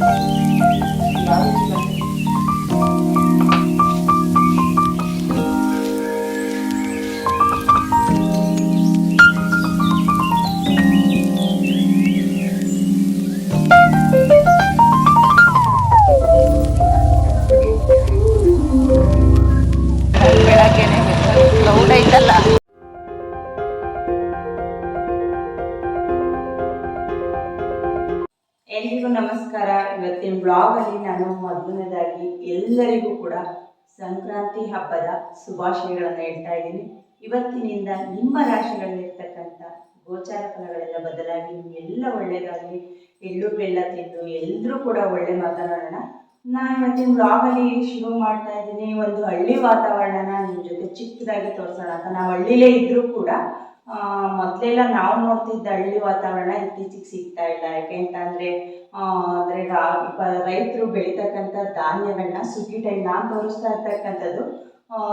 Bye. ಶುಭಾಶಯಗಳನ್ನು ಹೇಳ್ತಾ ಇದ್ದೀನಿ. ಇವತ್ತಿನಿಂದ ನಿಮ್ಮ ರಾಶಿಗಳಲ್ಲಿರ್ತಕ್ಕಂಥ ಗೋಚಾರ ಫಲಗಳೆಲ್ಲ ಬದಲಾಗಿ ಎಲ್ಲ ಒಳ್ಳೇದಾಗಲಿ. ಎಳ್ಳು, ಬೆಲ್ಲ ತಿಂದು ಎಲ್ಲರೂ ಕೂಡ ಒಳ್ಳೆ ಮಾತನಾಡೋಣ ನಾನು ಇವತ್ತಿನ ಬ್ಲಾಗಲ್ಲಿ ಶುರು ಮಾಡ್ತಾ ಇದ್ದೀನಿ. ಒಂದು ಹಳ್ಳಿ ವಾತಾವರಣನ ನಿಮ್ಮ ಜೊತೆ ಚಿಕ್ಕದಾಗಿ ತೋರಿಸೋಣ. ಅಂತ ನಾವು ಹಳ್ಳಿಲೇ ಇದ್ದರೂ ಕೂಡ ಮೊದಲೆಲ್ಲ ನಾವು ನೋಡ್ತಿದ್ದ ಹಳ್ಳಿ ವಾತಾವರಣ ಇತ್ತೀಚೆಗೆ ಸಿಗ್ತಾ ಇಲ್ಲ. ಯಾಕೆ ಆ, ಅಂದರೆ ರೈತರು ಬೆಳೀತಕ್ಕಂಥ ಧಾನ್ಯಗಳನ್ನ ಸುಗ್ಗಿ ಟೈಮ್ ನಾನು ತೋರಿಸ್ತಾ ಇರ್ತಕ್ಕಂಥದ್ದು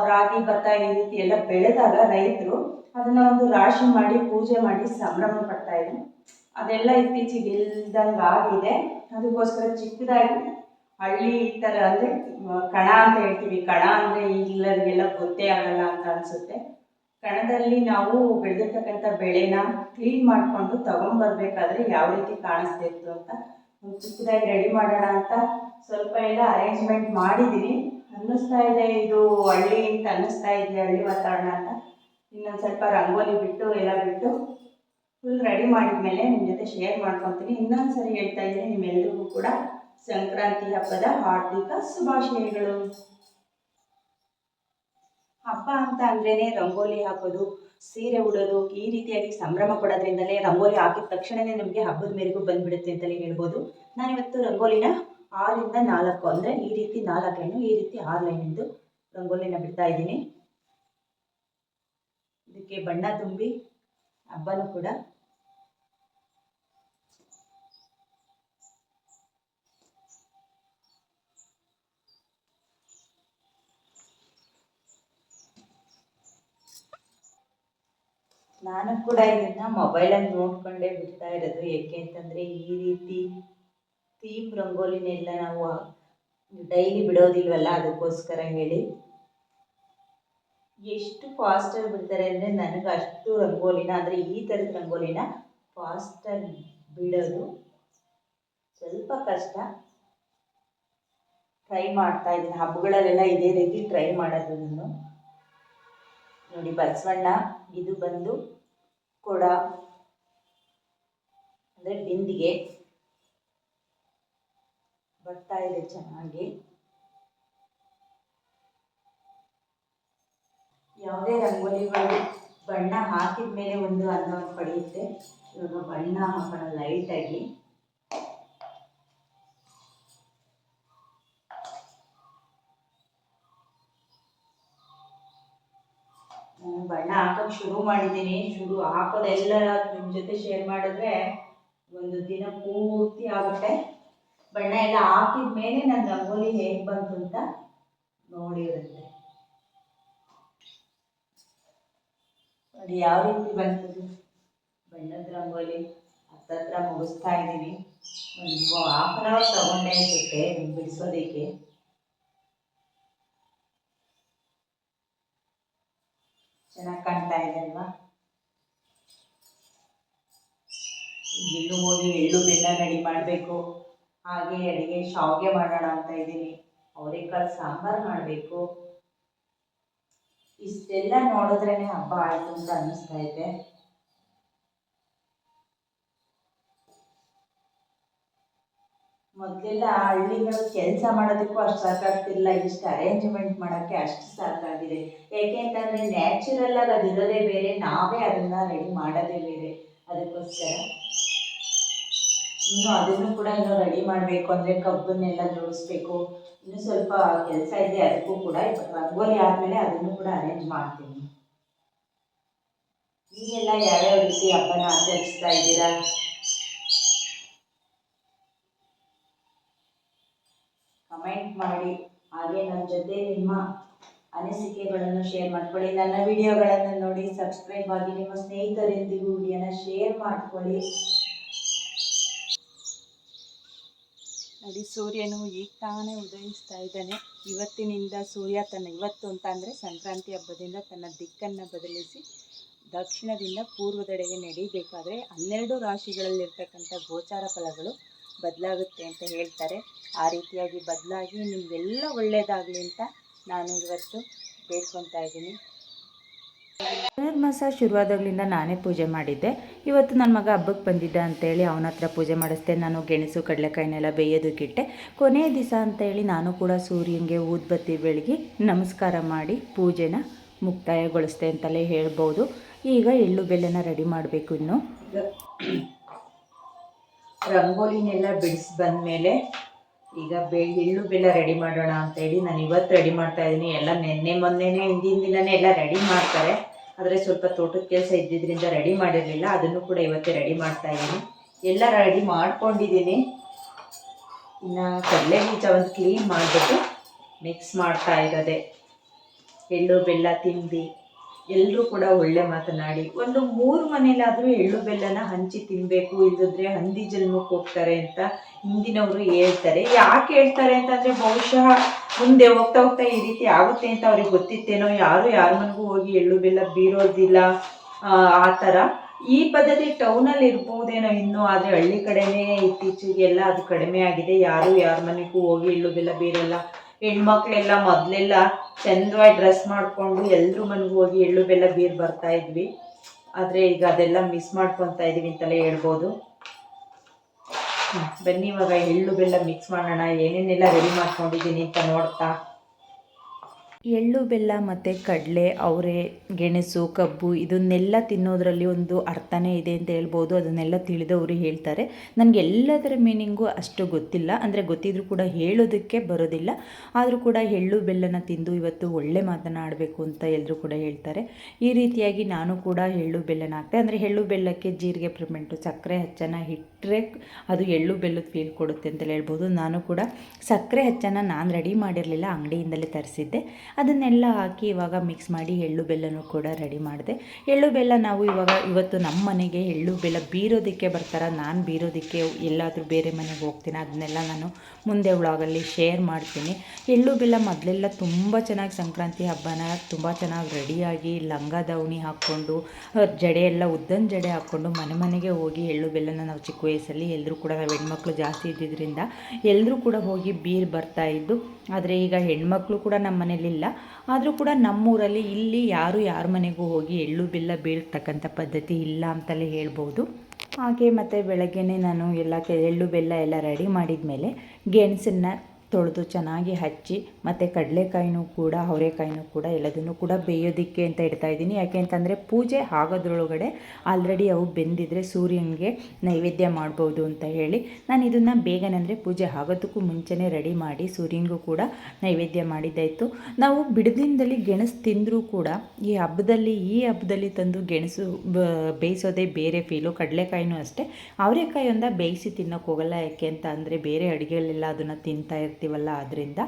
ರಾಗಿ ಭತ್ತ ಈ ರೀತಿ ಎಲ್ಲ ಬೆಳೆದಾಗ ರೈತರು ಅದನ್ನ ಒಂದು ರಾಶಿ ಮಾಡಿ, ಪೂಜೆ ಮಾಡಿ ಸಂಭ್ರಮ ಪಡ್ತಾ ಇದ್ರು. ಅದೆಲ್ಲ ಇತ್ತೀಚೆಗೆ ಇಲ್ದಂಗೆ ಆಗಿದೆ. ಅದಕ್ಕೋಸ್ಕರ ಚಿಕ್ಕದಾಗಿ ಹಳ್ಳಿ ಈ ಥರ ಅಂದರೆ ಕಣ ಅಂತ ಹೇಳ್ತೀವಿ. ಕಣ ಅಂದರೆ ಈಗಿಲ್ಲರಿಗೆಲ್ಲ ಗೊತ್ತೇ ಆಗಲ್ಲ ಅಂತ ಅನಿಸುತ್ತೆ. ಕಣದಲ್ಲಿ ನಾವು ಬೆಳೆದಿರ್ತಕ್ಕಂಥ ಬೆಳೆನ ಕ್ಲೀನ್ ಮಾಡಿಕೊಂಡು ತಗೊಂಡ್ಬರ್ಬೇಕಾದ್ರೆ ಯಾವ ರೀತಿ ಕಾಣಿಸ್ತಿತ್ತು ಅಂತ ಚಿಕ್ಕದಾಗಿ ರೆಡಿ ಮಾಡೋಣ ಅಂತ ಸ್ವಲ್ಪ ಎಲ್ಲ ಅರೇಂಜ್ಮೆಂಟ್ ಮಾಡಿದ್ದೀನಿ ಅನ್ನಿಸ್ತಾ ಇದೆ ಇದು ಹಳ್ಳಿ ಅಂತ ಅನ್ನಿಸ್ತಾ ಇದೆ ಹಳ್ಳಿ ವಾತಾವರಣ ಅಂತ? ಇನ್ನೊಂದು ಸ್ವಲ್ಪ ರಂಗೋಲಿ ಬಿಟ್ಟು ಎಲ್ಲ ಬಿಟ್ಟು ಫುಲ್ ರೆಡಿ ಮಾಡಿದ್ಮೇಲೆ ನಿಮ್ಮ ಜೊತೆ ಶೇರ್ ಮಾಡ್ಕೊತೀನಿ. ಇನ್ನೊಂದು ಸರಿ ಹೇಳ್ತಾ ಇದ್ದೀನಿ ನಿಮ್ಮೆಲ್ರಿಗೂ ಕೂಡ ಸಂಕ್ರಾಂತಿ ಹಬ್ಬದ ಹಾರ್ದಿಕ ಶುಭಾಶಯಗಳು. ಹಬ್ಬ ಅಂತ ಅಂದ್ರೇನೆ ರಂಗೋಲಿ ಹಾಕೋದು, ಸೀರೆ ಉಡೋದು, ಈ ರೀತಿಯಾಗಿ ಸಂಭ್ರಮ ಪಡೋದ್ರಿಂದಲೇ ರಂಗೋಲಿ ಹಾಕಿದ ತಕ್ಷಣನೇ ನಮಗೆ ಹಬ್ಬದ ಮೇರೆಗೂ ಬಂದ್ಬಿಡುತ್ತೆ ಅಂತಲೇ ಹೇಳ್ಬೋದು. ನಾನಿವತ್ತು ರಂಗೋಲಿನ ಆರಿಂದ ನಾಲ್ಕು ಅಂದರೆ ಈ ರೀತಿ ನಾಲ್ಕು ಲೈನು, ಈ ರೀತಿ ಆರು ಲೈನಿಂದು ರಂಗೋಲಿನ ಬಿಡ್ತಾ ಇದ್ದೀನಿ. ಇದಕ್ಕೆ ಬಣ್ಣ ತುಂಬಿ, ಹಬ್ಬನೂ ಕೂಡ. ನಾನು ಕೂಡ ಇದನ್ನ ಮೊಬೈಲಲ್ಲಿ ನೋಡ್ಕೊಂಡೇ ಬಿಡ್ತಾ ಇರೋದು. ಏಕೆ ಅಂತಂದರೆ ಈ ರೀತಿ ಥೀಮ್ ರಂಗೋಲಿನೆಲ್ಲ ನಾವು ಡೈಲಿ ಬಿಡೋದಿಲ್ವಲ್ಲ ಅದಕ್ಕೋಸ್ಕರ ಹೇಳಿ. ಎಷ್ಟು ಫಾಸ್ಟಾಗಿ ಬಿಡ್ತಾರೆ ಅಂದರೆ ನನಗೆ ಅಷ್ಟು ರಂಗೋಲಿನ, ಅಂದರೆ ಈ ಥರದ ರಂಗೋಲಿನ ಫಾಸ್ಟಾಗಿ ಬಿಡೋದು ಸ್ವಲ್ಪ ಕಷ್ಟ. ಟ್ರೈ ಮಾಡ್ತಾ ಇದ್ದೀನಿ. ಹಬ್ಬಗಳಲ್ಲೆಲ್ಲ ಇದೇ ರೀತಿ ಟ್ರೈ ಮಾಡೋದು ನಾನು. ನೋಡಿ ಬಸವಣ್ಣ, ಇದು ಬಂದು ಕೊಡ. ಅಂದರೆ ಬಿಂದಿಗೆ. ಬರ್ತಾ ಇದೆ ಚೆನ್ನಾಗಿ. ಯಾವುದೇ ರಂಗೋಲಿಗಳು, ಬಣ್ಣ ಹಾಕಿದ ಮೇಲೆ ಒಂದು ಅನ್ನವನ್ನು ಪಡೆಯುತ್ತೆ. ಇವಾಗ ಬಣ್ಣ ಹಾಕೋಣ ಲೈಟಾಗಿ ನಾನು ಬಣ್ಣ ಹಾಕೋಕೆ ಶುರು ಮಾಡಿದ್ದೀನಿ. ಶುರು ಹಾಕೋದೆಲ್ಲ ನಿಮ್ಮ ಜೊತೆ ಶೇರ್ ಮಾಡಿದ್ರೆ ಒಂದು ದಿನ ಪೂರ್ತಿ ಆಗುತ್ತೆ. ಬಣ್ಣ ಎಲ್ಲ ಹಾಕಿದ ಮೇಲೆ ನನ್ನ ರಂಗೋಲಿ ಹೇಗೆ ಬಂತು ಅಂತ ನೋಡಿರುತ್ತೆ. ಅದು ಯಾವ ರೀತಿ ಬಂತು? ಬಣ್ಣದ ರಂಗೋಲಿ ಹತ್ತತ್ರ ಮುಗಿಸ್ತಾ ಇದ್ದೀನಿ. ಒಂದು ಹಾಫ್ ಅನ್ ಅವರ್ ತಗೊಂಡೇ ಅನ್ಸುತ್ತೆ ಬಿಡಿಸೋದಕ್ಕೆ. ಚೆನ್ನಾಗಿ ಕಾಣ್ತಾ ಇದೆ ಅಲ್ವಾ? ಇಲ್ಲೂ ಹೋಗಿ ಎಳ್ಳು ಬೆಲ್ಲ ರೆಡಿ ಮಾಡಬೇಕು. ಹಾಗೆ ಅಡಿಗೆ ಶಾವಿಗೆ ಮಾಡೋಣ ಅಂತ ಇದ್ದೀನಿ. ಅವ್ರೆಕಾಳು ಸಾಂಬಾರು ಮಾಡಬೇಕು. ಇಷ್ಟೆಲ್ಲ ನೋಡಿದ್ರೇ ಹಬ್ಬ ಆಯಿತು ಅಂತ ಅನ್ನಿಸ್ತಾ ಇದೆ. ಮೊದಲೆಲ್ಲ ಹಳ್ಳಿಗಳು ಕೆಲಸ ಮಾಡೋದಕ್ಕೂ ಅಷ್ಟು ಸಾಕಾಗ್ತಿಲ್ಲ ಇಷ್ಟು ಅರೇಂಜ್ಮೆಂಟ್ ಮಾಡೋಕ್ಕೆ ಅಷ್ಟು ಸಾಕಾಗಿದೆ. ಅಂತಂದರೆ ನ್ಯಾಚುರಲ್ ಆಗಿ ಅದಿರೋದೇ ಬೇರೆ. ನಾವೇ ಅದನ್ನು ರೆಡಿ ಮಾಡೋದೇ ಬೇರೆ. ಅದಕ್ಕೋಸ್ಕರ ಇನ್ನು ಅದನ್ನು ಕೂಡ ಇನ್ನು ರೆಡಿ ಮಾಡಬೇಕು ಅಂದರೆ ಕಬ್ಬನ್ನೆಲ್ಲ ಜೋಡಿಸ್ಬೇಕು. ಇನ್ನು ಸ್ವಲ್ಪ ಕೆಲಸ ಇದೆ, ಅದಕ್ಕೂ ಕೂಡ ರಂಗೋಲಿ ಆದಮೇಲೆ ಅದನ್ನು ಕೂಡ ಅರೇಂಜ್ ಮಾಡ್ತೀನಿ. ನೀವೆಲ್ಲ ಯಾವ್ಯಾವ ರೀತಿ ಹಬ್ಬನ ಆಚರಿಸ್ತಾ ಇದ್ದೀರಾ? ಕಮೆಂಟ್ ಮಾಡಿ. ಹಾಗೆ ನನ್ನ ಜೊತೆ ನಿಮ್ಮ ಅನಿಸಿಕೆಗಳನ್ನು ಶೇರ್ ಮಾಡ್ಕೊಳ್ಳಿ. ನನ್ನ ವಿಡಿಯೋಗಳನ್ನು ನೋಡಿ ಸಬ್ಸ್ಕ್ರೈಬ್ ಆಗಿ ನಿಮ್ಮ ಸ್ನೇಹಿತರೊಂದಿಗೂ ವಿಡಿಯೋನ ಶೇರ್ ಮಾಡ್ಕೊಳ್ಳಿ. ನೋಡಿ ಸೂರ್ಯನು ಈಗ ತಾನೇ ಉದಯಿಸ್ತಾ ಇದ್ದಾನೆ. ಇವತ್ತಿನಿಂದ ಸೂರ್ಯ ತನ್ನ ಇವತ್ತು ಅಂತ ಅಂದರೆ ಸಂಕ್ರಾಂತಿ ಹಬ್ಬದಿಂದ ತನ್ನ ದಿಕ್ಕನ್ನು ಬದಲಿಸಿ ದಕ್ಷಿಣದಿಂದ ಪೂರ್ವದೆಡೆಗೆ ನಡೀಬೇಕಾದ್ರೆ ಹನ್ನೆರಡು ರಾಶಿಗಳಲ್ಲಿರ್ತಕ್ಕಂಥ ಗೋಚಾರ ಫಲಗಳು ಬದಲಾಗುತ್ತೆ ಅಂತ ಹೇಳ್ತಾರೆ. ಆ ರೀತಿಯಾಗಿ ಬದಲಾಗಿ ನಿಮಗೆಲ್ಲ ಒಳ್ಳೆಯದಾಗಲಿ ಅಂತ ನಾನು ಇವತ್ತು ಬೇಡ್ಕೊತಾ ಇದ್ದೀನಿ. ಧನುರ್ಮಾಸ ಶುರುವಾದಾಗ್ಲಿಂದ ನಾನೇ ಪೂಜೆ ಮಾಡಿದ್ದೆ. ಇವತ್ತು ನನ್ನ ಮಗ ಹಬ್ಬಕ್ಕೆ ಬಂದಿದ್ದ ಅಂತೇಳಿ ಅವನ ಹತ್ರ ಪೂಜೆ ಮಾಡಿಸ್ದೆ. ನಾನು ಗೆಣಸು, ಕಡಲೆಕಾಯಿನೆಲ್ಲ ಬೇಯೋದಕ್ಕಿಟ್ಟೆ ಕೊನೆಯ ದಿವಸ ಅಂತೇಳಿ ನಾನು ಕೂಡ ಸೂರ್ಯನಿಗೆ ಊದ್ಬತ್ತಿ ಬೆಳಗಿ ನಮಸ್ಕಾರ ಮಾಡಿ ಪೂಜೆನ ಮುಕ್ತಾಯಗೊಳಿಸ್ದೆ ಅಂತಲೇ ಹೇಳ್ಬೋದು. ಈಗ ಎಳ್ಳು ಬೆಲ್ಲನ ರೆಡಿ ಮಾಡಬೇಕು ಇನ್ನು. ರಂಗೋಲಿನೆಲ್ಲ ಬಿಡಿಸಿ ಬಂದಮೇಲೆ ಈಗ ಬೆ ಎಳ್ಳು ಬೆಲ್ಲ ರೆಡಿ ಮಾಡೋಣ ಅಂತ ಹೇಳಿ ನಾನು ಇವತ್ತು ರೆಡಿ ಮಾಡ್ತಾ ಇದ್ದೀನಿ ಎಲ್ಲ ನಿನ್ನೆ, ಮೊನ್ನೆನೇ, ಹಿಂದಿನ ದಿನನೇ ಎಲ್ಲ ರೆಡಿ ಮಾಡ್ತಾರೆ. ಆದರೆ ಸ್ವಲ್ಪ ತೋಟದ ಕೆಲಸ ಇದ್ದಿದ್ದರಿಂದ ರೆಡಿ ಮಾಡಿರಲಿಲ್ಲ. ಅದನ್ನು ಕೂಡ ಇವತ್ತೇ ರೆಡಿ ಮಾಡ್ತಾ ಇದ್ದೀನಿ ಎಲ್ಲ ರೆಡಿ ಮಾಡ್ಕೊಂಡಿದ್ದೀನಿ ಇನ್ನು ಕಡಲೆ ಬೀಜ ಒಂದು ಕ್ಲೀನ್ ಮಾಡಿಬಿಟ್ಟು ಮಿಕ್ಸ್ ಮಾಡ್ತಾ ಇರೋದೆ. ಎಳ್ಳು, ಬೆಲ್ಲ ತಿಂದು. ಎಲ್ಲರೂ ಕೂಡ ಒಳ್ಳೆ ಮಾತನಾಡಿ. ಒಂದು ಮೂರು ಮನೇಲಾದರೂ ಎಳ್ಳು, ಬೆಲ್ಲನ ಹಂಚಿ ತಿನ್ನಬೇಕು ಇಲ್ಲದಿದ್ರೆ ಹಂದಿ ಜನ್ಮಕ್ಕೆ ಹೋಗ್ತಾರೆ ಅಂತ ಹಿಂದಿನವರು ಹೇಳ್ತಾರೆ. ಯಾಕೆ ಹೇಳ್ತಾರೆ ಅಂತಂದ್ರೆ ಬಹುಶಃ ಮುಂದೆ ಹೋಗ್ತಾ ಹೋಗ್ತಾ ಈ ರೀತಿ ಆಗುತ್ತೆ ಅಂತ ಅವ್ರಿಗೆ ಗೊತ್ತಿತ್ತೇನೋ. ಯಾರು ಯಾರ ಮನೆಗೂ ಹೋಗಿ ಎಳ್ಳು ಬೆಲ್ಲ ಬೀರೋದಿಲ್ಲ ಆ, ಥರ ಈ ಪದ್ಧತಿ ಟೌನಲ್ಲಿ ಇರ್ಬೋದೇನೋ ಇನ್ನೂ ಆದರೆ ಹಳ್ಳಿ ಕಡೆನೇ ಇತ್ತೀಚೆಗೆಲ್ಲ ಅದು ಕಡಿಮೆ ಆಗಿದೆ. ಯಾರು ಯಾರ ಮನೆಗೂ ಹೋಗಿ ಎಳ್ಳು ಬೆಲ್ಲ ಬೀರಲ್ಲ. ಹೆಣ್ಮಕ್ಳೆಲ್ಲ ಮೊದಲೆಲ್ಲ ಚಂದವಾಗಿ ಡ್ರೆಸ್ ಮಾಡಿಕೊಂಡು ಎಲ್ಲರೂ ಮನೆಗೂ ಹೋಗಿ ಎಳ್ಳು ಬೆಲ್ಲ ಬೀರ್ ಬರ್ತಾ ಇದ್ವಿ. ಆದರೆ ಈಗ ಅದೆಲ್ಲ ಮಿಸ್ ಮಾಡ್ಕೊತಾ ಇದೀವಿ ಅಂತಲೇ ಹೇಳ್ಬೋದು. ಬನ್ನಿ ಇವಾಗ ಎಳ್ಳು ಬೆಲ್ಲ ಮಿಕ್ಸ್ ಮಾಡೋಣ. ಏನೇನೆಲ್ಲ ರೆಡಿ ಮಾಡ್ಕೊಂಡಿದ್ದೀನಿ ಅಂತ ನೋಡ್ತಾ. ಎಳ್ಳು, ಬೆಲ್ಲ ಮತ್ತು ಕಡಲೆ, ಅವರೆ, ಗೆಣಸು, ಕಬ್ಬು ಇದನ್ನೆಲ್ಲ ತಿನ್ನೋದರಲ್ಲಿ ಒಂದು ಅರ್ಥನೇ ಇದೆ ಅಂತ ಹೇಳ್ಬೋದು. ಅದನ್ನೆಲ್ಲ ತಿಳಿದವರು ಹೇಳ್ತಾರೆ. ನನಗೆ ಎಲ್ಲದರ ಮೀನಿಂಗು ಅಷ್ಟು ಗೊತ್ತಿಲ್ಲ. ಅಂದರೆ ಗೊತ್ತಿದ್ರೂ ಕೂಡ ಹೇಳೋದಕ್ಕೆ ಬರೋದಿಲ್ಲ. ಆದರೂ ಕೂಡ ಎಳ್ಳು, ಬೆಲ್ಲನ ತಿಂದು ಇವತ್ತು ಒಳ್ಳೆ ಮಾತನಾಡಬೇಕು ಅಂತ ಎಲ್ಲರೂ ಕೂಡ ಹೇಳ್ತಾರೆ. ಈ ರೀತಿಯಾಗಿ ನಾನು ಕೂಡ ಎಳ್ಳು, ಬೆಲ್ಲನ ಹಾಕ್ತೆ. ಅಂದರೆ ಎಳ್ಳು, ಬೆಲ್ಲಕ್ಕೆ ಜೀರಿಗೆ, ಪ್ರಿಮೆಂಟು, ಸಕ್ಕರೆ ಹಚ್ಚನ ಇಟ್ಟರೆ ಅದು ಎಳ್ಳು, ಬೆಲ್ಲದ ಫೀಲ್ ಕೊಡುತ್ತೆ ಅಂತಲೇ ಹೇಳ್ಬೋದು. ನಾನು ಕೂಡ ಸಕ್ಕರೆ ಹಚ್ಚನ ನಾನು ರೆಡಿ ಮಾಡಿರಲಿಲ್ಲ. ಅಂಗಡಿಯಿಂದಲೇ ತರಿಸಿದ್ದೆ. ಅದನ್ನೆಲ್ಲ ಹಾಕಿ ಇವಾಗ ಮಿಕ್ಸ್ ಮಾಡಿ ಎಳ್ಳು ಬೆಲ್ಲನೂ ಕೂಡ ರೆಡಿ ಮಾಡಿದೆ. ಎಳ್ಳು ಬೆಲ್ಲ ನಾವು ಇವಾಗ ಇವತ್ತು ನಮ್ಮ ಮನೆಗೆ ಎಳ್ಳು ಬೆಲ್ಲ ಬೀರೋದಕ್ಕೆ ಬರ್ತಾರ. ನಾನು ಬೀರೋದಕ್ಕೆ ಎಲ್ಲಾದರೂ ಬೇರೆ ಮನೆಗೆ ಹೋಗ್ತೀನಿ. ಅದನ್ನೆಲ್ಲ ನಾನು ಮುಂದೆ ವ್ಲಾಗಲ್ಲಿ ಶೇರ್ ಮಾಡ್ತೀನಿ. ಎಳ್ಳು ಬೆಲ್ಲ ಮೊದಲೆಲ್ಲ ತುಂಬ ಚೆನ್ನಾಗಿ ಸಂಕ್ರಾಂತಿ ಹಬ್ಬನ ತುಂಬ ಚೆನ್ನಾಗಿ ರೆಡಿಯಾಗಿ ಲಂಗ ದವಣಿ ಹಾಕ್ಕೊಂಡು ಜಡೆ ಎಲ್ಲ ಉದ್ದನ ಜಡೆ ಹಾಕ್ಕೊಂಡು ಮನೆ ಮನೆಗೆ ಹೋಗಿ ಎಳ್ಳು ಬೆಲ್ಲನ ನಾವು ಚಿಕ್ಕ ವಯಸ್ಸಲ್ಲಿ ಎಲ್ಲರೂ ಕೂಡ ನಾವು ಹೆಣ್ಮಕ್ಳು ಜಾಸ್ತಿ ಇದ್ದಿದ್ದರಿಂದ ಎಲ್ಲರೂ ಕೂಡ ಹೋಗಿ ಬೀರ್ ಬರ್ತಾ ಇದ್ದು ಆದರೆ ಈಗ ಹೆಣ್ಮಕ್ಳು ಕೂಡ ನಮ್ಮ ಮನೇಲಿಲ್ಲ ಆದರೂ ಕೂಡ ನಮ್ಮೂರಲ್ಲಿ ಇಲ್ಲಿ ಯಾರು ಯಾರ ಮನೆಗೂ ಹೋಗಿ ಎಳ್ಳು ಬೆಲ್ಲ ಬೀಳ್ತಕ್ಕಂಥ ಪದ್ಧತಿ ಇಲ್ಲ ಅಂತಲೇ ಹೇಳ್ಬೋದು. ಹಾಗೆ ಮತ್ತು ಬೆಳಗ್ಗೆ ನಾನು ಎಲ್ಲ ಕೆ, ಎಳ್ಳು ಬೆಲ್ಲ ಎಲ್ಲ ರೆಡಿ ಮಾಡಿದ ಮೇಲೆ ಗೆಣಸನ್ನು ತೊಳೆದು ಚೆನ್ನಾಗಿ ಹಚ್ಚಿ, ಮತ್ತು ಕಡಲೆಕಾಯಿನೂ ಕೂಡ, ಅವರೆಕಾಯಿನೂ ಕೂಡ ಎಲ್ಲದನ್ನು ಕೂಡ ಬೇಯೋದಿಕ್ಕೆ ಅಂತ ಇಡ್ತಾ ಇದ್ದೀನಿ. ಯಾಕೆ ಅಂತಂದರೆ ಪೂಜೆ ಆಗೋದ್ರೊಳಗಡೆ ಆಲ್ರೆಡಿ ಅವು ಬೆಂದಿದ್ರೆ ಸೂರ್ಯನಿಗೆ ನೈವೇದ್ಯ ಮಾಡ್ಬೋದು ಅಂತ ಹೇಳಿ ನಾನು ಇದನ್ನು ಬೇಗನೆ ಅಂದರೆ ಪೂಜೆ ಆಗೋದಕ್ಕೂ ಮುಂಚೆನೇ ರೆಡಿ ಮಾಡಿ ಸೂರ್ಯನಿಗೂ ಕೂಡ ನೈವೇದ್ಯ ಮಾಡಿದ್ದಾಯಿತು ನಾವು ಬಿಡದಿಂದಲ್ಲಿ ಗೆಣಸು ತಿಂದರೂ ಕೂಡ ಈ ಹಬ್ಬದಲ್ಲಿ ಈ ಹಬ್ಬದಲ್ಲಿ ತಂದು ಗೆಣಸು ಬೇಯಿಸೋದೇ ಬೇರೆ ಫೀಲು ಕಡಲೆಕಾಯಿನೂ ಅಷ್ಟೇ. ಅವರೆಕಾಯಿ ಬೇಯಿಸಿ ತಿನ್ನೋಕ್ಕೋಗಲ್ಲ ಯಾಕೆ ಅಂತ ಅಂದರೆ ಬೇರೆ ಅಡುಗೆಗಳೆಲ್ಲ ಅದನ್ನು ತಿಂತಾ ಇರ್ತೀವಲ್ಲ ಆದ್ದರಿಂದ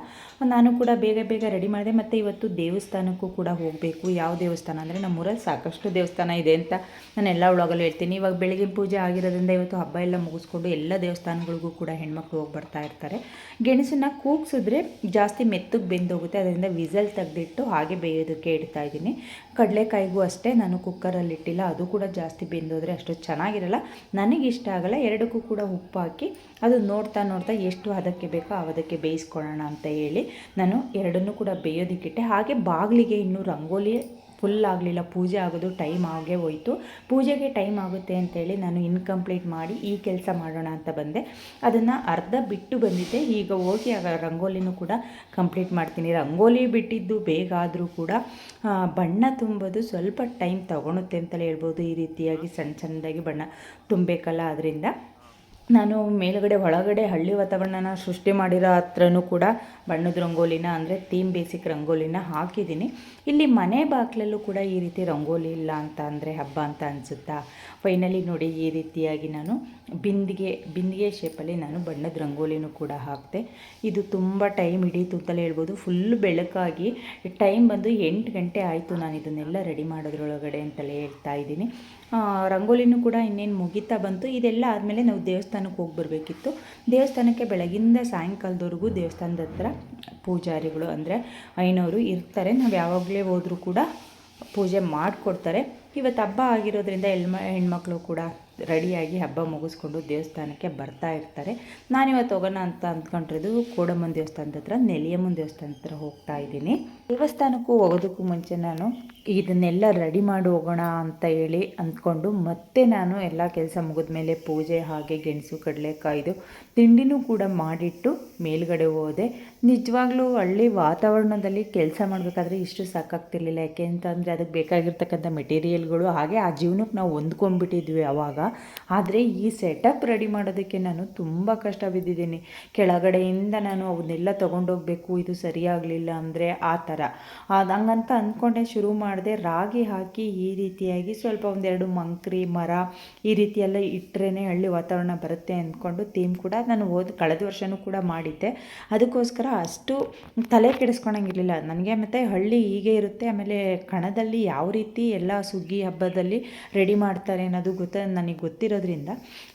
ನಾನು ಕೂಡ ಬೇಗ ಬೇಗ ರೆಡಿ ಮಾಡಿದೆ. ಮತ್ತು ಇವತ್ತು ದೇವಸ್ಥಾನಕ್ಕೂ ಕೂಡ ಹೋಗಬೇಕು. ಯಾವ ದೇವಸ್ಥಾನ ಅಂದರೆ ನಮ್ಮೂರಲ್ಲಿ ಸಾಕಷ್ಟು ದೇವಸ್ಥಾನ ಇದೆ ಅಂತ ನಾನು ಎಲ್ಲ ಒಳಗಲ್ಲೂ ಹೇಳ್ತೀನಿ. ಇವಾಗ ಬೆಳಗಿನ ಪೂಜೆ ಆಗಿರೋದ್ರಿಂದ ಇವತ್ತು ಹಬ್ಬ ಎಲ್ಲ ಮುಗಿಸ್ಕೊಂಡು ಎಲ್ಲ ದೇವಸ್ಥಾನಗಳಿಗೂ ಕೂಡ ಹೆಣ್ಮಕ್ಳು ಹೋಗಿ ಬರ್ತಾ ಇರ್ತಾರೆ. ಗೆಣಸನ್ನ ಕೂಗ್ಸಿದ್ರೆ ಜಾಸ್ತಿ ಮೆತ್ತಗೆ ಬೆಂದೋಗುತ್ತೆ. ಅದರಿಂದ ವಿಸಲ್ ತೆಗೆದಿಟ್ಟು ಹಾಗೆ ಬೇಯೋದಕ್ಕೆ ಇಡ್ತಾ ಇದ್ದೀನಿ. ಕಡಲೆಕಾಯಿಗೂ ಅಷ್ಟೇ, ನಾನು ಕುಕ್ಕರಲ್ಲಿ ಇಟ್ಟಿಲ್ಲ. ಅದು ಕೂಡ ಜಾಸ್ತಿ ಬೆಂದೋದ್ರೆ ಅಷ್ಟು ಚೆನ್ನಾಗಿರಲ್ಲ. ನನಗೆ ಇಷ್ಟ ಆಗಲ್ಲ. ಎರಡಕ್ಕೂ ಕೂಡ ಉಪ್ಪು ಹಾಕಿ ಅದು ನೋಡ್ತಾ ನೋಡ್ತಾ ಎಷ್ಟು ಅದಕ್ಕೆ ಬೇಕೋ ಅದಕ್ಕೆ ಬೇಯಿಸ್ಕೊಳ್ಳೋಣ ಅಂತ ಹೇಳಿ ನಾನು ಎರಡನ್ನೂ ಕೂಡ ಬೇಯೋದಿಕ್ಕಿಟ್ಟೆ. ಹಾಗೆ ಬಾಗಿಲಿಗೆ ಇನ್ನೂ ರಂಗೋಲಿ ಫುಲ್ ಆಗಲಿಲ್ಲ. ಪೂಜೆ ಆಗೋದು ಟೈಮ್ ಆಗೇ ಹೋಯಿತು. ಪೂಜೆಗೆ ಟೈಮ್ ಆಗುತ್ತೆ ಅಂತೇಳಿ ನಾನು ಇನ್ಕಂಪ್ಲೀಟ್ ಮಾಡಿ ಈ ಕೆಲಸ ಮಾಡೋಣ ಅಂತ ಬಂದೆ. ಅದನ್ನು ಅರ್ಧ ಬಿಟ್ಟು ಬಂದಿದ್ದೆ. ಈಗ ಹೋಗಿ ಆಗ ರಂಗೋಲಿನೂ ಕೂಡ ಕಂಪ್ಲೀಟ್ ಮಾಡ್ತೀನಿ. ರಂಗೋಲಿ ಬಿಟ್ಟಿದ್ದು ಬೇಗ ಆದರೂ ಕೂಡ ಬಣ್ಣ ತುಂಬೋದು. ಸ್ವಲ್ಪ ಟೈಮ್ ತಗೊಳುತ್ತೆ ಅಂತಲೇ ಹೇಳ್ಬೋದು. ಈ ರೀತಿಯಾಗಿ ಸಣ್ಣ ಸಣ್ಣದಾಗಿ ಬಣ್ಣ ತುಂಬಬೇಕಲ್ಲ ಅದರಿಂದ ನಾನು ಮೇಲುಗಡೆ ಒಳಗಡೆ ಹಳ್ಳಿ ವಾತಾವರಣನ ಸೃಷ್ಟಿ ಮಾಡಿರೋ ಹತ್ರನೂ ಕೂಡ ಬಣ್ಣದ ರಂಗೋಲಿನ ಅಂದರೆ ಥೀಮ್ ಬೇಸಿಕ್ ರಂಗೋಲಿನ ಹಾಕಿದ್ದೀನಿ. ಇಲ್ಲಿ ಮನೆ ಬಾಗಿಲಲ್ಲೂ ಕೂಡ ಈ ರೀತಿ ರಂಗೋಲಿ ಇಲ್ಲ ಅಂತ ಅಂದರೆ ಹಬ್ಬ ಅಂತ ಅನಿಸುತ್ತಾ? ಫೈನಲಿ ನೋಡಿ ಈ ರೀತಿಯಾಗಿ ನಾನು ಬಿಂದಿಗೆ ಬಿಂದಿಗೆ ಶೇಪಲ್ಲಿ ನಾನು ಬಣ್ಣದ ರಂಗೋಲಿನೂ ಕೂಡ ಹಾಕಿದೆ. ಇದು ತುಂಬ ಟೈಮ್ ಹಿಡೀತು ಅಂತಲೇ ಹೇಳ್ಬೋದು ಫುಲ್ ಬೆಳಕಾಗಿ ಟೈಮ್ ಬಂದು ಎಂಟು ಗಂಟೆ ಆಯಿತು ನಾನು ಇದನ್ನೆಲ್ಲ ರೆಡಿ ಮಾಡೋದ್ರೊಳಗಡೆ ಅಂತಲೇ ಹೇಳ್ತಾ ಇದ್ದೀನಿ. ರಂಗೋಲಿನೂ ಕೂಡ ಇನ್ನೇನು ಮುಗಿತಾ ಬಂತು. ಇದೆಲ್ಲ ಆದಮೇಲೆ ನಾವು ದೇವಸ್ಥಾನಕ್ಕೆ ಹೋಗಿ ಬರಬೇಕಿತ್ತು. ದೇವಸ್ಥಾನಕ್ಕೆ ಬೆಳಗಿಂದ ಸಾಯಂಕಾಲದವರೆಗೂ ದೇವಸ್ಥಾನದ ಹತ್ರ ಪೂಜಾರಿಗಳು ಅಂದರೆ ಐನವರು ಇರ್ತಾರೆ. ನಾವು ಯಾವಾಗಲೇ ಹೋದರೂ ಕೂಡ ಪೂಜೆ ಮಾಡಿಕೊಡ್ತಾರೆ. ಇವತ್ತು ಹಬ್ಬ ಆಗಿರೋದ್ರಿಂದ ಹೆಣ್ಮ ಹೆಣ್ಮಕ್ಳು ಕೂಡ ರೆಡಿಯಾಗಿ ಹಬ್ಬ ಮುಗಿಸ್ಕೊಂಡು ದೇವಸ್ಥಾನಕ್ಕೆ ಬರ್ತಾ ಇರ್ತಾರೆ. ನಾನಿವತ್ತು ಹೋಗೋಣ ಅಂತ ಅಂದ್ಕೊಂಡಿರೋದು ಕೋಡಮ್ಮನ ದೇವಸ್ಥಾನದ ಹತ್ರ, ನೆಲಿಯಮ್ಮನ ದೇವಸ್ಥಾನದ ಹತ್ರ ಹೋಗ್ತಾ ಇದ್ದೀನಿ. ದೇವಸ್ಥಾನಕ್ಕೂ ಹೋಗೋದಕ್ಕೂ ಮುಂಚೆ ನಾನು ಇದನ್ನೆಲ್ಲ ರೆಡಿ ಮಾಡಿ ಹೋಗೋಣ ಅಂತ ಹೇಳಿ ಅಂದ್ಕೊಂಡು ಮತ್ತೆ ನಾನು ಎಲ್ಲ ಕೆಲಸ ಮುಗಿದ್ಮೇಲೆ ಪೂಜೆ ಹಾಗೆ ಗೆಣಸು, ಕಡಲೆಕಾಯ್ದು, ತಿಂಡಿನೂ ಕೂಡ ಮಾಡಿಟ್ಟು ಮೇಲ್ಗಡೆ ಹೋದೆ. ನಿಜವಾಗ್ಲೂ ಹಳ್ಳಿ ವಾತಾವರಣದಲ್ಲಿ ಕೆಲಸ ಮಾಡಬೇಕಾದ್ರೆ ಇಷ್ಟು ಸಾಕಾಗ್ತಿರ್ಲಿಲ್ಲ. ಯಾಕೆ ಅಂತಂದರೆ ಅದಕ್ಕೆ ಬೇಕಾಗಿರ್ತಕ್ಕಂಥ ಮೆಟೀರಿಯಲ್ಗಳು ಹಾಗೆ ಆ ಜೀವನಕ್ಕೆ ನಾವು ಹೊಂದ್ಕೊಂಡ್ಬಿಟ್ಟಿದ್ವಿ ಆವಾಗ ಆದರೆ ಈ ಸೆಟಪ್ ರೆಡಿ ಮಾಡೋದಕ್ಕೆ ನಾನು ತುಂಬ ಕಷ್ಟ ಬಿದ್ದಿದ್ದೀನಿ. ಕೆಳಗಡೆಯಿಂದ ನಾನು ಅವನ್ನೆಲ್ಲ ತೊಗೊಂಡೋಗ್ಬೇಕು, ಇದು ಸರಿಯಾಗಲಿಲ್ಲ ಅಂದರೆ ಆ ಥರ. ಅದು ಹಂಗಂತ ಅಂದ್ಕೊಂಡೆ ಶುರು ಮಾಡಿದೆ ರಾಗಿ ಹಾಕಿ ಈ ರೀತಿಯಾಗಿ ಸ್ವಲ್ಪ ಒಂದೆರಡು ಮಂಕ್ರಿ, ಮರ ಈ ರೀತಿಯೆಲ್ಲ ಇಟ್ಟರೇ ಹಳ್ಳಿ ವಾತಾವರಣ ಬರುತ್ತೆ ಅಂದ್ಕೊಂಡು ಥೀಮ್ ಕೂಡ ನಾನು ಹೋದ, ಕಳೆದ ವರ್ಷವೂ ಕೂಡ ಮಾಡಿದ್ದೆ. ಅದಕ್ಕೋಸ್ಕರ ಅಷ್ಟು ತಲೆ ಕೆಡಿಸ್ಕೊಳಂಗಿರಲಿಲ್ಲ. ನನಗೆ ಮತ್ತು ಹಳ್ಳಿ ಹೀಗೆ ಇರುತ್ತೆ. ಆಮೇಲೆ ಕಣದಲ್ಲಿ ಯಾವ ರೀತಿ ಎಲ್ಲ ಸುಗ್ಗಿ ಹಬ್ಬದಲ್ಲಿ ರೆಡಿ ಮಾಡ್ತಾರೆ ಅನ್ನೋದು ಗೊತ್ತ, ನನಗೆ ಗೊತ್ತಿರೋದ್ರಿಂದ